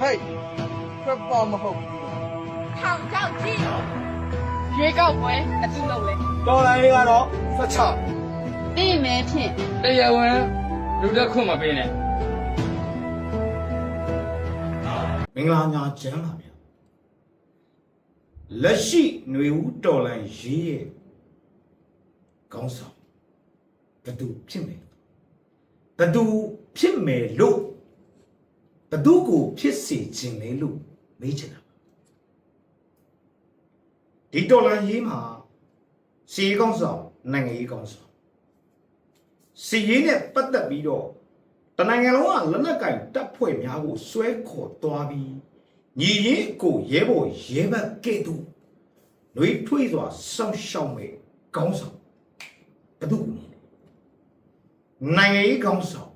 ဟဲ့ဖက်ပါမဟုတ်ဘူးထောင်ချောက်ကြည့်ရွေးကောက်ပွဲအတူလုပ်လဲတော်လိုင်းကတော့စချသိမယ်ဖြင့်တရားဝင်လူတက်ခွင့်မပေးနဲ့မင်္ဂလာညာကျမ်းပါဗျာလက်ရှိຫນွေဦးတော်လန်ရေးရဲ့ကောင်းဆောင်ဘသူဖြစ်မယ်ဘသူဖြစ်မယ်လို့ ဘသူကိုဖြစ်စေခြင်းလဲလို့မေးချင်တာပါဒီတော်လန်ရေးမှာစီရေးကောင်းဆောင်နိုင်ငံရေးကောင်းဆောင်စီရေးနဲ့ပတ်သက်ပြီးတော့တနိုင်ငံလုံးကလက်နက်ကင်တပ်ဖွဲ့များကိုဆွဲခေါ်သွားပြီးညီရင်အကိုရဲဘော်ရဲဘက်ကဲ့သို့နှွေးထွေးစွာစောင့်ရှောက်မဲ့ကောင်းဆောင်ဘယ်သူလဲနိုင်ငံရေးကောင်းဆောင်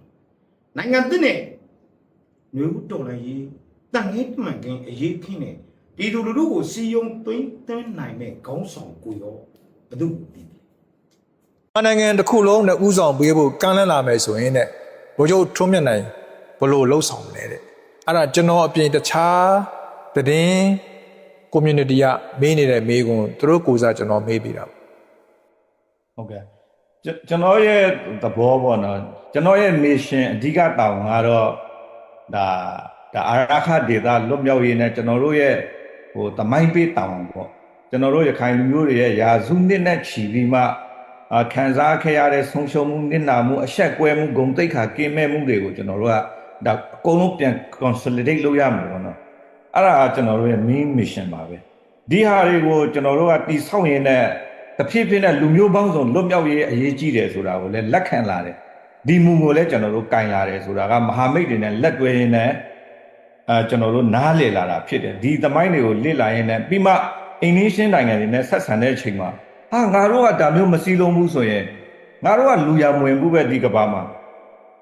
နိုင်ငံသစ်နဲ့ နှွေဦးတော်လည်းရေးတန်ငယ်မှန်ကင်းအရေးခင်းနဲ့ဒီလူလူတို့ကိုစီယုံသွင်းသွင်းနိုင်မဲ့ကောင်းဆောင်ကိုရောဘယ်သူလဲနိုင်ငံတစ်ခုလုံးနဲ့ဥဆောင်ပေးဖို့ကမ်းလှမ်းလာမယ်ဆိုရင်တဲ့ဘိုးချုပ်ထွန်းမြတ်နိုင်ဘလို့လှုပ်ဆောင်လဲတဲ့အဲ့ဒါကျွန်တော်အပြင်တခြားသတင်း community ကမေးနေတဲ့မေးခွန်းသူတို့ကိုယ်စားကျွန်တော်မေးပြီးတာပေါ့ဟုတ်ကဲ့ကျွန်ကျွန်တော်ရဲ့သဘောပေါ့နော်ကျွန်တော်ရဲ့ mission အဓိကတောင်းကတော့ ဒါဒါအာရခဒေတာလွတ်မြောက်ရေးနဲ့ကျွန်တော်တို့ရဲ့ဟိုတမိုင်းပေးတောင်းပေါ့ကျွန်တော်တို့ရခိုင်လူမျိုးတွေရဲ့ယာစုနှစ်နဲ့ချီပြီးမှအာခံစားခဲ့ရတဲ့ဆုံးရှုံးမှုနစ်နာမှုအဆက်ကွဲမှုဂုံတိတ်ခါကင်းမဲ့မှုတွေကိုကျွန်တော်တို့ကဒါအကုန်လုံးပြန် consolidate လုပ်ရမှာပေါ့နော်အဲ့ဒါကကျွန်တော်တို့ရဲ့ main mission ပါပဲဒီဟာတွေကိုကျွန်တော်တို့ကတိဆောက်ရင်းနဲ့တဖြည်းဖြည်းနဲ့လူမျိုးပေါင်းစုံလွတ်မြောက်ရေးအရေးကြီးတယ်ဆိုတာကိုလည်းလက်ခံလာတယ် ဒီမူကိုလည်းကျွန်တော်တို့ကင်လာတယ်ဆိုတာကမဟာမိတ်တွေနဲ့လက်တွဲရင်းနဲ့အဲကျွန်တော်တို့နားလည်လာတာဖြစ်တယ်ဒီသမိုင်းတွေကိုလေ့လာရင်းနဲ့ပြီးမှအင်နီရှင်းနိုင်ငံတွေနဲ့ဆက်ဆံတဲ့အချိန်မှာဟာငါတို့ကဒါမျိုးမစည်းလုံးဘူးဆိုရင်ငါတို့ကလူရမဝင်ဘူးပဲဒီကဘာမှာ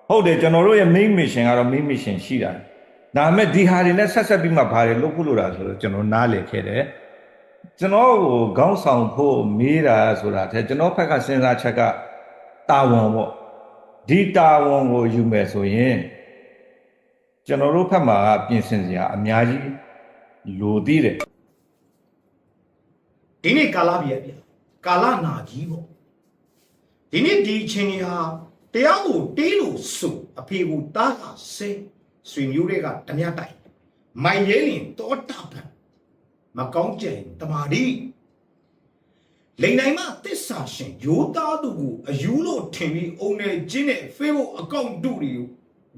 ဟုတ်တယ်ကျွန်တော်တို့ရဲ့ main mission ကတော့ main mission ရှိတာဒါပေမဲ့ဒီဟာတွေနဲ့ဆက်ဆက်ပြီးမှဘာတွေလုပ်ဖို့လိုတာဆိုတော့ကျွန်တော်နားလည်ခဲ့တယ်ကျွန်တော်ကိုခေါင်းဆောင်ဖို့မေးတာဆိုတာတဲ့ကျွန်တော်ဘက်ကစဉ်းစားချက်ကတာဝန်ပေါ့ ဒီတာဝန်ကိုယူမယ်ဆိုရင်ကျွန်တော်တို့ဘက်မှာကပြင်ဆင်စရာအများကြီးလိုသေးတယ်ဒီနေ့ကာလပြည့်ပြည့်ကာလနာကြီးပေါ့ဒီနေ့ဒီအချိန်ကြီးဟာတရားကိုတေးလို့ဆိုအဖေကိုတားကဆဲဆွေမျိုးတွေကဓမြတိုက်မိုင်ရဲလင်တောတာပံမကောင်းကြင်တမာဒီ လိန်နိုင်မတစ္ဆာရှင်ရိုးသားသူကိုအယူလို့ထင်ပြီးအုံနေချင်းတဲ့ Facebook အကောင့်တူတွေကို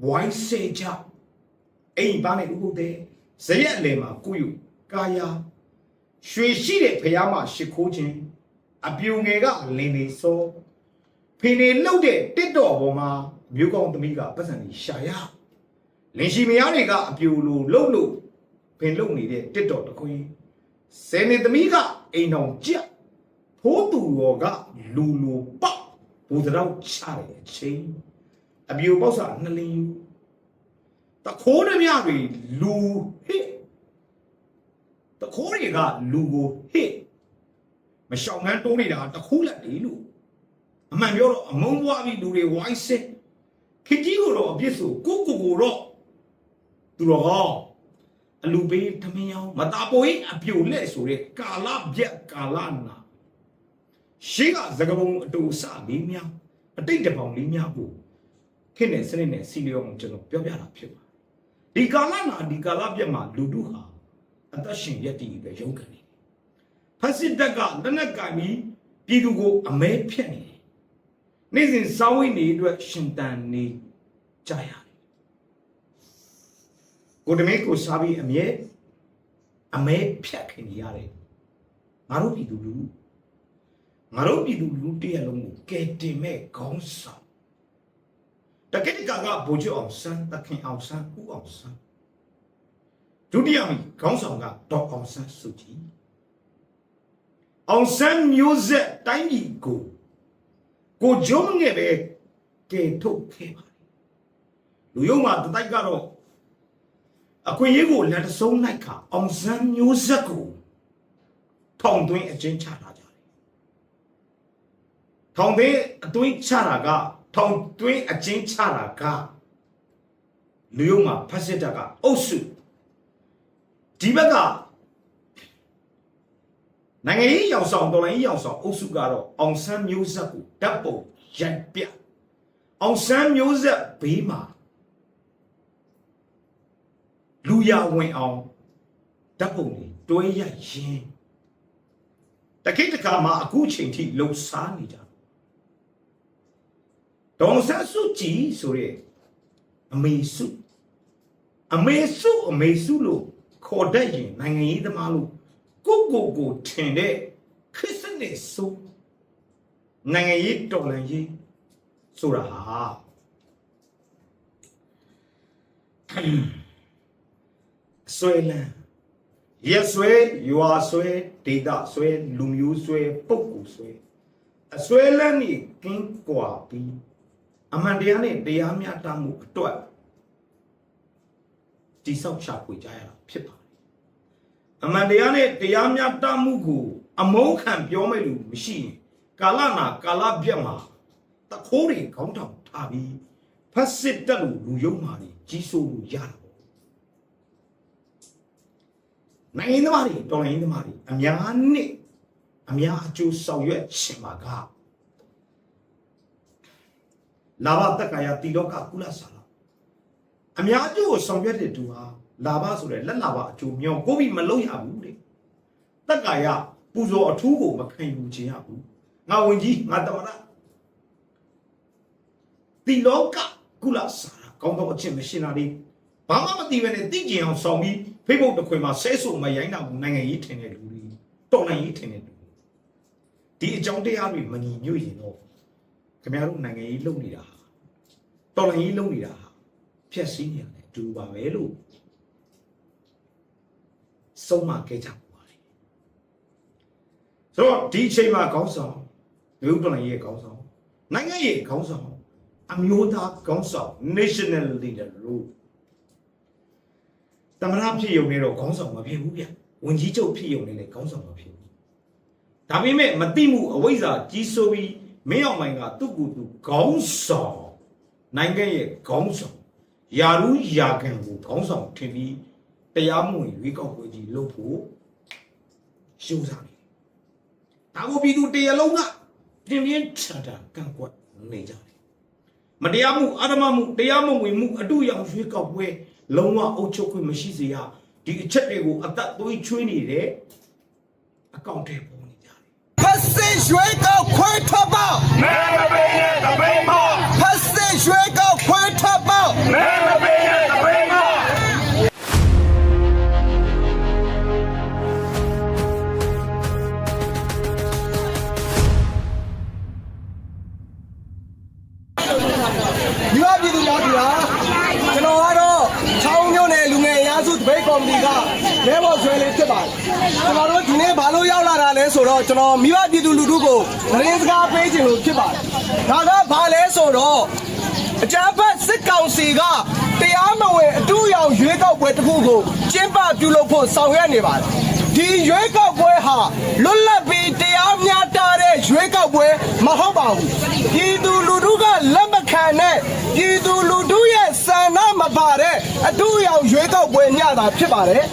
ဝိုင်းစေကြအိမ်ပါနဲ့ဥပုတဲ့ဇရက်အလယ်မှာကိုယူကာယာရွှေရှိတဲ့ဖះမရှ िख ိုးခြင်းအပြူငယ်ကလင်းနေစောဖင်နေလှုပ်တဲ့တစ်တော်ပေါ်မှာမြို့ကောင်းသမီးကပတ်စံကြီးရှာရလင်ရှိမယားတွေကအပြူလိုလှုပ်လို့ဖင်လှုပ်နေတဲ့တစ်တော်တစ်ခွင်းဆယ်နေသမီးကအိမ်တော်ကြက် ဖိုးသူတော်ကလူလူပေါက်ဘူတရောက်ချတဲ့အချိန်အပြူပေါက်စာနှလင်းယူတခိုးဓမြတွေလူဟစ်တခိုးတွေကလူကိုဟစ်မရှောင်ငန်းတိုးနေတာတခိုးလက်တွေလို့အမှန်ပြောတော့အမုန်းပွားပြီးလူတွေဝိုင်းစစ်ခကြီးကိုတော့အပြစ်ဆိုကိုကိုကိုတော့သူတော်ကောင်းအလူပေးထမင်းအောင်မတာပိုရင်အပြိုလက်ဆိုတဲ့ကာလပြက်ကာလနာ ရှေးကသကပုံအတူစလေးများအတိတ်တပောင်လေးများကိုခေတ်နဲ့စနစ်နဲ့စီလျောအောင်ကျွန်တော်ပြောပြတာဖြစ်ပါတယ်ဒီကာလနာဒီကာလပြက်မှာလူတို့ဟာအသက်ရှင်ရက်တည်ပဲရုန်းကန်နေတယ်ဖက်စစ်တပ်ကလက်နက်ကင်ပြီးပြည်သူကိုအမဲဖြတ်နေတယ်နေ့စဉ်စောင်းဝိနေအတွက်ရှင်တန်နေကြရတယ်ကိုတမေကိုစားပြီးအမြဲအမဲဖြတ်ခင်နေရတယ်ငါတို့ပြည်သူလူ ငါတို့ပြည်သူလူတရက်လုံးကိုကဲတင်မဲ့ခေါင်းဆောင်တကယ့်တကကဗိုလ်ချုပ်အောင်ဆန်းတခင်အောင်ဆန်းဦးအောင်ဆန်းဒုတိယမိခေါင်းဆောင်ကဒေါက်အောင်ဆန်းစုကြည်အောင်ဆန်းမျိုးဆက်တိုင်းပြည်ကိုကိုဂျုံငယ်ပဲကဲထုတ်ခဲ့ပါလူယုံမှာတတိုက်ကတော့အခွင့်အရေးကိုလက်တဆုံးလိုက်ခါအောင်ဆန်းမျိုးဆက်ကိုထောင်သွင်းအကျဉ်းချတာကြတယ် ထောင်သွင်းအတွင်းချတာကထောင်သွင်းအကျဉ်းချတာကလူယုံမှာဖတ်စစ်တပ်ကအုပ်စုဒီဘက်ကနိုင်ငံရေးရောင်ဆောင်တော်လိုင်းရေးရောင်ဆောင်အုပ်စုကတော့အောင်ဆန်းမျိုးဆက်ကိုဓာတ်ပုံရိုက်ပြအောင်ဆန်းမျိုးဆက်ဘေးမှာလူရဝင်အောင်ဓာတ်ပုံတွေတွဲရိုက်ရင်းတခိတ်တခါမှာအခုချိန်ထိလှုပ်ရှားနေကြ ဒေါန်ဆန်းစုကြည်ဆိုရဲအမေစုအမေစုအမေစုလို့ခေါ်တတ်ရင်နိုင်ငံရေးသမားလို့ကိုကိုကိုထင်တဲ့ခရစ်စနစ်ဆိုနိုင်ငံရေးတော်လှန်ရေးဆိုတာဟာဆွဲလန်းရက်ဆွဲရွာဆွဲဒေတာဆွဲလူမျိုးဆွဲပုဂ္ဂိုလ်ဆွဲအဆွဲလန်းนี่ကင်းကွာပြီး အမှန်တရားနဲ့တရားမျှတမှုအတွက်တိဆောက်ချပွေကြရတာဖြစ်ပါတယ်အမှန်တရားနဲ့တရားမျှတမှုကိုအမုန်းခံပြောမဲ့လူမရှိရင်ကာလနာကာလပြတ်မှာတခိုးတွေခေါင်းထောင်ထားပြီးဖက်စစ်တက်လို့လူယုံမာတွေကြီးစိုးလို့ရတာပေါ့နိုင်ငံသမားတွေတော်လိုင်းသမားတွေအများနဲ့အများအကျိုးဆောင်ရွက်ရှင်ပါက လာဘတက္ကရာတိလောကကုလဆာလာအများအကျိုးကိုဆောင်ရွက်တဲ့သူဟာလာဘဆိုတဲ့လက်လာဘအကျိုးမြောင်းကိုပြီးမလုပ်ရဘူးတဲ့တက္ကရာပူဇော်အထူးကိုမခံယူခြင်းရဘူးငါဝင်ကြီးငါတမရတိလောကကုလဆာလာကောင်းတော့အချင်းမရှင်းတာဒီဘာမှမသိဘဲနဲ့သိကျင်အောင်ဆောင်ပြီး Facebook တစ်ခွေမှာဆဲဆိုမရိုင်းတာဘူးနိုင်ငံရေးထင်တဲ့လူတွေတော်နိုင်ငံရေးထင်တဲ့လူတွေဒီအကြောင်းတရားတွေမညီညွတ်ရင်တော့ ခင်ဗျားတို့နိုင်ငံရေးလုပ်နေတာဟာတော်နိုင်ငံရေးလုပ်နေတာဟာဖျက်ဆီးနေရတယ်အတူပါပဲလို့ဆုံးမခဲ့ကြပါလေဆိုတော့ဒီအချိန်မှာခေါင်းဆောင်လူတော်နိုင်ငံရေးခေါင်းဆောင်နိုင်ငံရေးခေါင်းဆောင်အမျိုးသားခေါင်းဆောင် national leader လို့တမရဖြစ်ယုံနေတော့ခေါင်းဆောင်မဖြစ်ဘူးဗျဝင်ကြီးချုပ်ဖြစ်ယုံနေလေခေါင်းဆောင်မဖြစ်ဘူးဒါပေမဲ့မတိမှုအဝိဇ္ဇာကြီးဆိုပြီး မင်းအောင်မိုင်ကသူ့ကိုယ်သူခေါင်းဆောင်နိုင်ငံရဲ့ခေါင်းဆောင်ယာရူးယာခံကိုခေါင်းဆောင်ထင်ပြီးတရားမဝင်ရွေးကောက်ပွဲကြီးလုပ်ဖို့ရှုံးစားနေတယ်ဒါကိုပြည်သူတရလုံးကပြင်းပြင်းထန်ထန်ကန့်ကွက်နေကြတယ်မတရားမှုအဓမ္မမှုတရားမဝင်မှုအတုအယောင်ရွေးကောက်ပွဲလုံးဝအုပ်ချုပ်ခွင့်မရှိစေရဒီအချက်တွေကိုအသက်သွေးချွေးနေတဲ့အကောင့်ထဲပေါ်နေကြတယ်ဖက် စစ်ရွှေကောက်ခွဲထွက်ပေါက်မဲမပေးနဲ့တပိတ်မောဖက်စစ်ရွှေကောက်ခွဲထွက်ပေါက်မဲမပေးနဲ့တပိတ်မောဒီကပြည်သူများပြည်ဟာကျွန်တော်ကတော့ချောင်းမြို့နယ်လူငယ်အရာစုတပိတ်ကော်မတီကလဲဘော်ဆွဲလေးဖြစ်ပါတယ်ကျွန်တော်တို့ဒီနေ့ဘာလို့ရောက်လာတာလဲ ဆိုတော့ကျွန်တော်မိဘပြည်သူလူထုကိုသတင်းစကားပေးခြင်းလို့ဖြစ်ပါတယ်ဒါကဘာလဲဆိုတော့အကြမ်းဖက်စစ်ကောင်စီကတရားမဝင်အတူရောင်ရွေးကောက်ပွဲတစ်ခုကိုကျင်းပပြုလုပ်ဖို့ဆောင်ရွက်နေပါတယ်ဒီရွေးကောက်ပွဲဟာလွတ်လပ်ပြီးတရားမျှတတဲ့ရွေးကောက်ပွဲမဟုတ်ပါဘူးပြည်သူလူထုကလက်မခံတဲ့ပြည်သူလူထုရဲ့စံနှမပါတဲ့အတူရောင်ရွေးကောက်ပွဲညတာဖြစ်ပါတယ်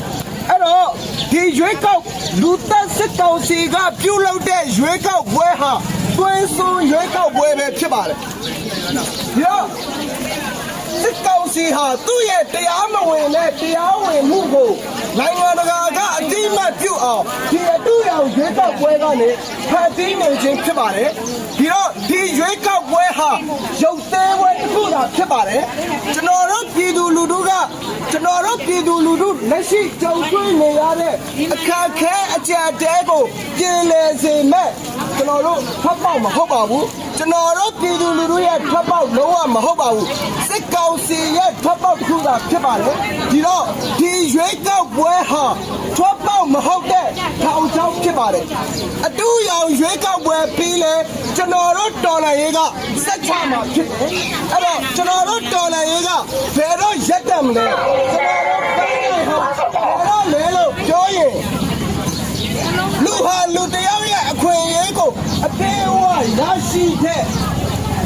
အဲ့တော့ဒီရွေးကောက်လူသက် စစ်ကောင်စီကပြုလုပ်တဲ့ရွေးကောက်ပွဲဟာတွင်းစွန်ရွေးကောက်ပွဲပဲဖြစ်ပါတယ်ဒီတော့ စစ်ကောင်စီဟာသူ့ရဲ့တရားမဝင်တဲ့တရားဝင်မှုကိုနိုင်ငံတကာကအတိအမှတ်ပြုအောင်ဒီအတူရောင်ရွေးကောက်ပွဲကနေဖန်တီးနေခြင်းဖြစ်ပါတယ်ဒီတော့ဒီရွေးကောက်ပွဲဟာရုပ်သေးပွဲတစ်ခုသာဖြစ်ပါတယ်ကျွန်တော်တို့ပြည်သူလူထုကကျွန်တော်တို့ပြည်သူလူထုလက်ရှိကြုံတွေ့နေရတဲ့အခက်အခဲအကြအတဲကိုပြင်လည်စေမဲ့ ကျွန်တော်တို့ဖတ်ပေါက်မဟုတ်ပါဘူးကျွန်တော်တို့ပြည်သူလူထုရဲ့ဖတ်ပေါက်လုံးဝမဟုတ်ပါဘူးစစ်ကောင်စီရဲ့ဖတ်ပေါက်တစ်ခုသာဖြစ်ပါတယ်ဒီတော့ဒီရွေးကောက်ပွဲဟာထွက်ပေါက်မဟုတ်တဲ့ထောင်ချောင်းဖြစ်ပါတယ်အတူရောင်ရွေးကောက်ပွဲပြီးလဲကျွန်တော်တို့တော်လှန်ရေးကစက်ချမှာဖြစ်တယ်အဲ့တော့ကျွန်တော်တို့တော်လှန်ရေးကဘယ်တော့ရက်တက်မလဲကျွန်တော်တို့တိုင်းနေဟာဘယ်တော့လဲလို့ပြောရင်လူ ဟာလူတယောက်ရဲ့အခွင့်အရေးကိုအသေးအဝရရှိတဲ့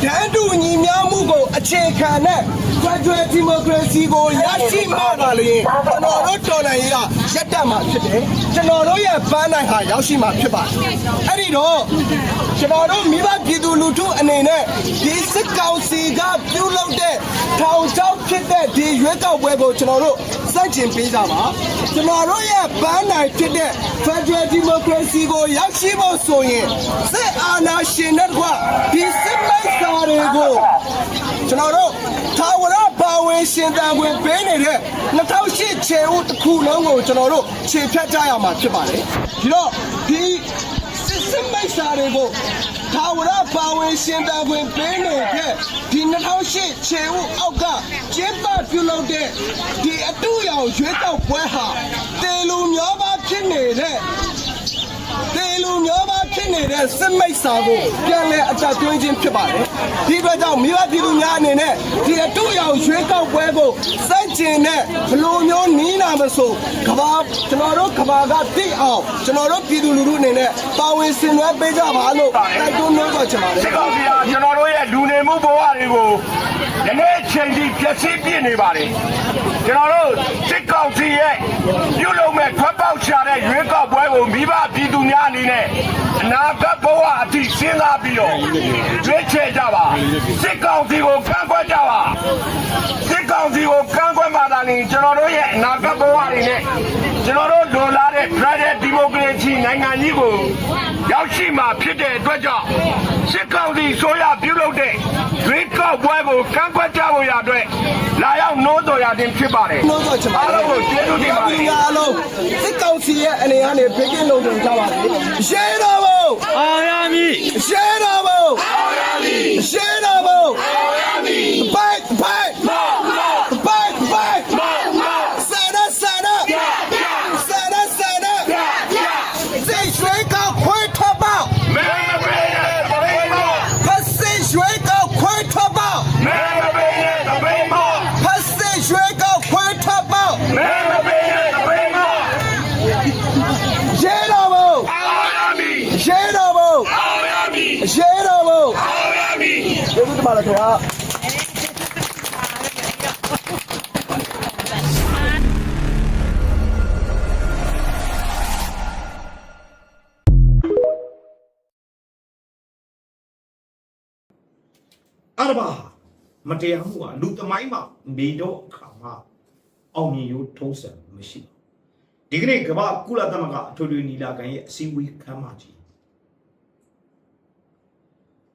တန်းတူညီမျှမှုကိုအခြေခံတဲ့ Federal Democracy ကိုရရှိမှသာလျှင်ကျွန်တော်တို့တော်လှန်ရေးကရက်တက်မှာဖြစ်တယ်ကျွန်တော်တို့ရဲ့ပန်းနိုင်ဟာရောက်ရှိမှာဖြစ်ပါတယ်အဲ့ဒီတော့ကျွန်တော်တို့မိဘပြည်သူလူထုအနေနဲ့ဒီစစ်ကောင်စီကပြုလုပ်တဲ့ထောင်ချောက်ဖြစ်တဲ့ဒီရွေးကောက်ပွဲကိုကျွန်တော်တို့ စန့်ကျင်ပေးကြပါကျွန်တော်တို့ရဲ့ပန်းနိုင်ဖြစ်တဲ့ Federal Democracy ကိုရောက်ရှိဖို့ဆိုရင်စစ်အာဏာရှင်တဲ့ကွာဒီစစ်မိတ်စာတွေကိုကျွန်တော်တို့သာဝရပါဝင်ရှင်တန်ခွင့်ပေးနေတဲ့2008ခြေဦးတစ်ခုလုံးကိုကျွန်တော်တို့ခြေဖြတ်ကြရမှာဖြစ်ပါတယ်ဒီတော့ဒီ စစ်စစ်မိတ်စာတွေကိုသာဝရပါဝင်ရှင်တန်ခွင့်ပေးနေတဲ့ဒီ2008ခြေဦးအောက်ကကျင်းပပြုလုပ်တဲ့ဒီအတူရောင်ရွေးကောက်ပွဲဟာတေလူမျိုးပါဖြစ်နေတဲ့တေလူမျိုးပါ ဖြစ်နေတဲ့စစ်မိတ်စာကိုပြန်လဲအတက်သွင်းခြင်းဖြစ်ပါတယ်ဒီအတွက်ကြောင့်မိဘပြည်သူများအနေနဲ့ဒီအတူရောင်ရွေးကောက်ပွဲကိုစန့်ကျင်တဲ့ဘလိုမျိုးနီးနာမဆိုကဘာကျွန်တော်တို့ကဘာကတိအောင်ကျွန်တော်တို့ပြည်သူလူထုအနေနဲ့ပါဝင်ဆင်နွှဲပေးကြပါလို့တိုက်တွန်းနှိုးဆော်ချင်ပါတယ်စစ်ကောင်စီကကျွန်တော်တို့ရဲ့လူနေမှုဘဝတွေကို ယနေ့အချိန်ထိပြည့်စည်ပြည့်နေပါတယ်ကျွန်တော်တို့စစ်ကောင်စီရဲ့ပြုလုပ်မဲ့ထွက်ပေါက်ချတဲ့ရွေးကောက်ပွဲကိုမိဘပြည်သူများအနေနဲ့အနာဂတ်ဘဝအထိစဉ်းစားပြီးတော့ရွေးချယ်ကြပါစစ်ကောင်စီကိုကန့်ကွက်ကြပါစစ်ကောင်စီကိုကန့်ကွက်မှသာလျှင်ကျွန်တော်တို့ရဲ့အနာဂတ်ဘဝတွေနဲ့ကျွန်တော်တို့လိုလားတဲ့ Federal Democracy နိုင်ငံကြီးကိုရောက်ရှိမှာဖြစ်တဲ့အတွက်ကြောင့် စစ်ကောင်စီဆိုရပြုလုပ်တဲ့ရွေးကောက်ပွဲကိုကန့်ကွက်ကြဖို့ရအတွက်လာရောက်နိုးတော်ရခြင်းဖြစ်ပါတယ်နှိုးဆော်ချင်ပါတယ်အားလုံးကိုကျေးဇူးတင်ပါတယ်ဒီအားလုံးစစ်ကောင်စီရဲ့အနေကနေဘေးကင်းလုံခြုံကြပါစေရှင်းတော်ဘုံအောင်ရမည်ရှင်းတော်ဘုံရှင်းတော်ဘုံဘိုက်ဘိုက်ဘိုက် ကျေးဇူးတင်ပါတယ်ခင်ဗျာအရဘာမတရားမှုကလူသမိုင်းမှာနေတော့အခါမှာအောင်မြင်ရိုးထုံးစံမရှိဘူးဒီကနေ့ကမ္ဘာကုလသမဂ္ဂအထွေထွေညီလာခံရဲ့အစည်းအဝေးခမ်းမကြီး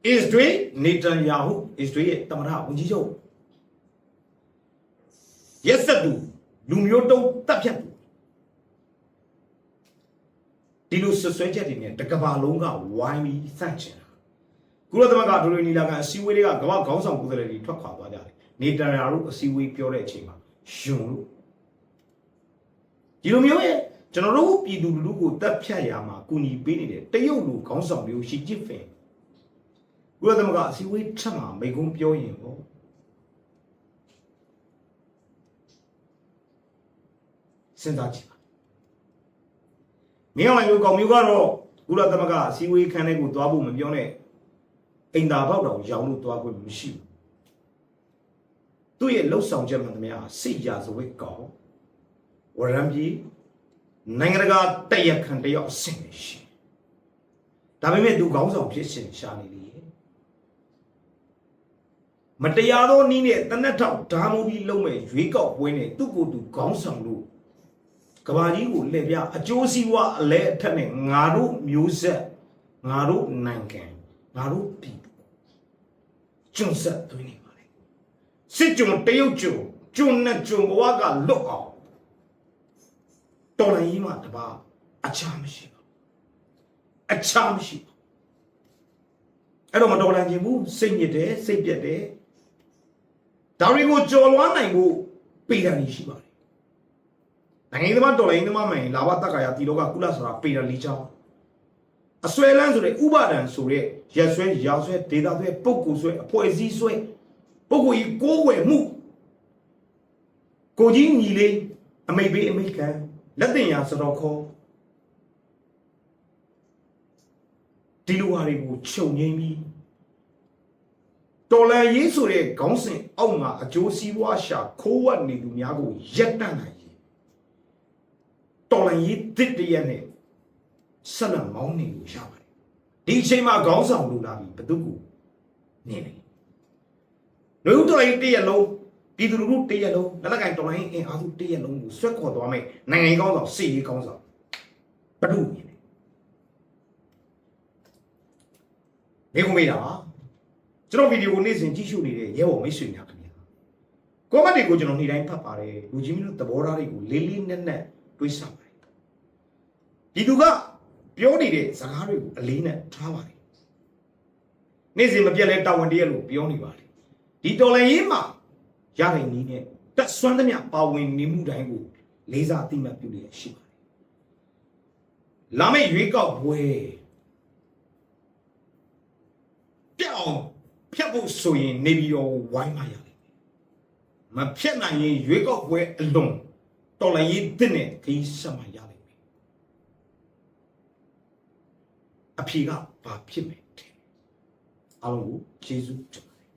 အစ္စရေးနေတန်ယာဟုအစ္စရေးရဲ့သမ္မတဝန်ကြီးချုပ်ရက်ဆက်သူလူမျိုးတုံးတပ်ဖြတ်သူဒီလိုဆွဆွဲချက်တွေနဲ့တကဘာလုံးကဝိုင်းပြီးစန့်ချင်တာကုလသမဂ္ဂဒိုရီနီလာကန်အစည်းအဝေးတွေကကမ္ဘာခေါင်းဆောင်ကိုယ်စားလှယ်တွေထွက်ခွာသွားကြတယ်။နေတန်ယာတို့အစည်းအဝေးပြောတဲ့အချိန်မှာယွန်းလို့ဒီလိုမျိုးရဲ့ကျွန်တော်တို့ပြည်သူလူထုကိုတပ်ဖြတ်ရမှာကူညီပေးနေတဲ့တရုတ်လူခေါင်းဆောင်မျိုးရှီကျစ်ဖင် ကုလသမဂ္ဂအစည်းအဝေးထပ်မှာမိကုံးပြောရင်ပေါ့စဉ်းစားကြည့်ပါမင်းအောင်လိုင်မျိုးကောင်မျိုးကတော့ကုလသမဂ္ဂအစည်းအဝေးခန်းထဲကိုသွားဖို့မပြောနဲ့အိမ်သာပေါက်တော်ရောင်လို့တွားခွင့်မရှိဘူးသူ့ရဲ့လှုပ်ဆောင်ချက်မှန်သမျှစိတ်ရာဇဝတ်ကောင်ဝရံပြည်နိုင်ငံတကာတရက်ခံတယောက်အဆင့်နေရှိဒါပေမဲ့သူခေါင်းဆောင်ဖြစ်ရှင်ရှာနေလေ မတရားသောနည်းနဲ့တနက်ထောက်ဓာမူပြီးလုံးမဲ့ရွေးကောက်ပွဲနဲ့သူ့ကိုယ်သူခေါင်းဆောင်လို့ကဘာကြီးကိုလှည့်ပြအကျိုးစီးပွားအလဲအထက်နဲ့ငါတို့မျိုးဆက်ငါတို့နိုင်ငံငါတို့ပြည်သူကျွန်းဆက်သွင်းနေပါလေစစ်ကြုံတရုတ်ကြုံကျွန်းနဲ့ကြုံဘဝကလွတ်အောင်တော်လိုင်းကြီးမှာတပါအချားမရှိဘူးအချားမရှိဘူးအဲ့တော့မတော်လန်ခြင်းဘူးစိတ်ညစ်တယ်စိတ်ပြက်တယ် ဒါတွေကိုကြော်လွားနိုင်ဖို့ပေတံကြီးရှိပါတယ်နိုင်ငံရေးသမားတော်လိုင်းသမားမှန်ရင်လာဘတက္ကာယတီလောကကုလဆိုတာပေတံလေးချောင်းအစွဲလန်းဆိုတဲ့ဥပါဒံဆိုတဲ့ရက်ဆွဲရာဆွဲဒေတာဆွဲပုဂ္ဂိုလ်ဆွဲအဖွဲ့အစည်းဆွဲပုဂ္ဂိုလ်ကြီးကိုးဝယ်မှုကိုကြီးညီလေးအမိတ်ပေးအမိတ်ခံလက်တင်ရာစတော်ခေါ်ဒီလိုဟာတွေကိုခြုံငိမ့်ပြီး တော်လန်ရေးဆိုတဲ့ခေါင်းစဉ်အောက်မှာအကျိုးစီးပွားရှာခိုးဝှက်နေသူများကိုရက်တန့်နိုင်ရင်တော်လန်ရေးတစ်တရက်နဲ့ဆက်လက်မောင်းနေလို့ရပါတယ်ဒီအချိန်မှာခေါင်းဆောင်လူလာပြီဘယ်သူကိုနင်းနေလူဦးတော်ရေးတရက်လုံးပြည်သူလူထုတရက်လုံးလက်ကင်တော်လိုင်းအင်အားစုတရက်လုံးကိုဆွဲခေါ်သွားမယ်နိုင်ငံရေးကောင်းဆောင်စီရေးကောင်းဆောင်ဘယ်သူမြင်လဲနေကုန်မေးတာ ကျွန်တော်ဗီဒီယိုကိုနေ့စဉ်ကြည့်ရှုနေတဲ့ရဲဘော်မိတ်ဆွေများခင်ဗျာကောမန့်တွေကိုကျွန်တော်နေ့တိုင်းဖတ်ပါတယ်လူကြီးမျိုးသဘောထားတွေကိုလေးလေးနက်နက်တွေးဆပါတယ်ဒီသူကပြောနေတဲ့စကားတွေကိုအလေးနဲ့ထားပါတယ်နေ့စဉ်မပြတ်လဲတာဝန်တရက်လို့ပြောနေပါတယ်ဒီတော်လည်းရေးမှာရတဲ့နည်းနဲ့တက်ဆွမ်းသမျှပါဝင်နေမှုတိုင်းကိုလေးစားအသိမှတ်ပြုလျက်ရှိပါတယ်လာမယ့်ရွေးကောက်ပွဲပြောင်း ဖြတ်ဖို့ဆိုရင်နေပြီးတော့ဝိုင်းမရလိမ့်မယ်မဖြတ်နိုင်ရင်ရွေးကောက်ပွဲအလွန်တော်လည်းရေးတဲ့နဲ့ခီးဆက်မှရလိမ့်မယ်အဖြေကဘာဖြစ်မယ်တဲ့အားလုံးကိုကျေးဇူးတင်